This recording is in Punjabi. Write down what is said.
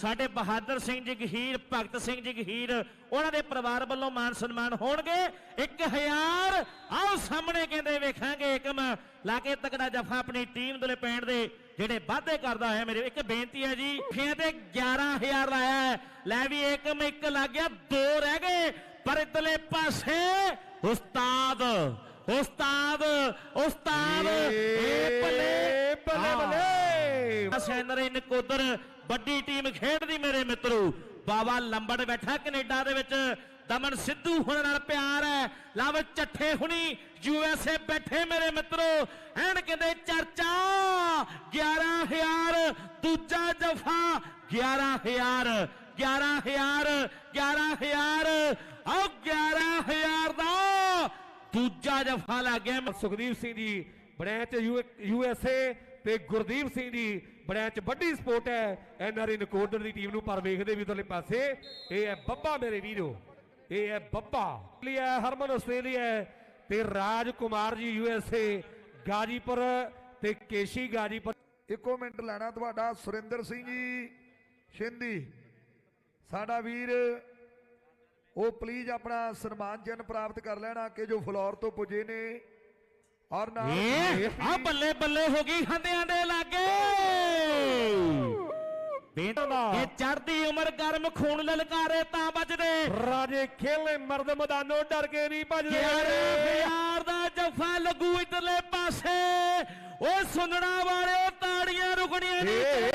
ਸਾਡੇ ਬਹਾਦਰ ਸਿੰਘ ਜੀ ਗਹੀਰ ਭਗਤ ਸਿੰਘ ਜੀ ਗਹੀਰ ਉਹਨਾਂ ਦੇ ਪਰਿਵਾਰ ਵੱਲੋਂ ਮਾਨ ਸਨਮਾਨ ਹੋਣਗੇ। 1000 ਆਓ ਸਾਹਮਣੇ ਕਹਿੰਦੇ ਵੇਖਾਂਗੇ ਏਕਮ। ਲਾ ਕੇ ਤਕੜਾ ਜਫਾ ਆਪਣੀ ਟੀਮ ਦੇ ਲਈ ਪੈਣ ਦੇ ਜਿਹੜੇ ਵਾਅਦੇ ਕਰਦਾ ਹੈ ਮੇਰੇ ਇੱਕ ਬੇਨਤੀ ਹੈ ਜੀ ਖੇ ਤੇ 11000 ਲਾਇਆ ਹੈ। ਲੈ ਵੀ ਏਕਮ ਇੱਕ ਲੱਗ ਗਿਆ ਦੋ ਰਹਿ ਗਏ ਪਰ ਇਤਲੇ ਪਾਸੇ ਉਸਤਾਦ ਉਸਤਾਦ ਉਸਤਾਦ ਏ ਬੱਲੇ ਬੱਲੇ ਬੱਲੇ ਸੈਨਰ ਨਕੋਦਰ ਵੱਡੀ ਟੀਮ ਖੇਡਦੀ ਮੇਰੇ ਮਿੱਤਰੋ। ਬਾਬਾ ਲੰਬੜ ਬੈਠਾ ਕੈਨੇਡਾ ਦੇ ਵਿੱਚ। ਦਮਨ ਸਿੱਧੂ ਹੁਣ ਨਾਲ ਪਿਆਰ ਹੈ। ਲਵ ਚੱਠੇ ਹੁਣੀ ਯੂ ਬੈਠੇ ਮੇਰੇ ਮਿੱਤਰੋ। ਐਨ ਕਹਿੰਦੇ ਚਰਚਾ 11000 ਦੂਜਾ ਜਫਾ 11000 11000 11000 ਆਓ 11000 ਦਾ ਦੂਜਾ ਜਫਾ ਲੱਗ ਗਿਆ। Sukhdeep Singh ji, branch U S A ਤੇ ਗੁਰਦੀਪ ਸਿੰਘ ਜੀ ਬ੍ਰਾਂਚ ਵੱਡੀ ਸਪੋਰਟ ਹੈ। ਐਨ ਨਕੋਦਰ ਦੀ ਟੀਮ ਨੂੰ ਪਰ ਵੇਖਦੇ ਵੀ ਉਧਰਲੇ ਪਾਸੇ। ਇਹ ਹੈ ਬੱਬਾ ਮੇਰੇ ਵੀਰੋ। ਇਹ ਹੈ ਬੱਬਾ। ਆਸਟ੍ਰੇਲੀਆ ਹਰਮਨ ਆਸਟ੍ਰੇਲੀਆ ਤੇ Raj Kumar ji U S A Ghazipur ਤੇ ਕੇਸ਼ੀ ਗਾਜੀਪੁਰ। ਇੱਕੋ ਮਿੰਟ ਲੈਣਾ ਤੁਹਾਡਾ ਸੁਰਿੰਦਰ ਸਿੰਘ ਜੀ। ਸ਼ਿੰਦੀ ਸਾਡਾ ਵੀਰ, ਉਹ ਪਲੀਜ਼ ਆਪਣਾ ਸਨਮਾਨ ਚਿੰਨ੍ਹ ਪ੍ਰਾਪਤ ਕਰ ਲੈਣਾ ਕਿ ਜੋ ਫਲੋਰ ਤੋਂ ਪੁੱਜੇ ਨੇ। ਔਰ ਨਾਲ ਆ ਬੱਲੇ ਬੱਲੇ ਹੋ ਗਈ ਹੰਦਿਆਂ ਦੇ ਲਾਗੇ। ਬੇਟਾ ਇਹ ਚੜਦੀ ਉਮਰ ਗਰਮ ਖੂਨ ਲਲਕਾਰੇ ਤਾਂ ਵੱਜਦੇ। ਰਾਜੇ ਖੇਲੇ ਮਰਦ ਮੈਦਾਨੋਂ ਡਰ ਕੇ ਨਹੀਂ ਭੱਜਦੇ। 11000 ਦਾ ਜਫਾ ਲੱਗੂ ਇਧਰਲੇ ਪਾਸੇ। ਓ ਸੁਣਨਾ ਵਾਲਿਓ ਤਾੜੀਆਂ ਰੁਕਣੀਆਂ। ਨਹੀਂ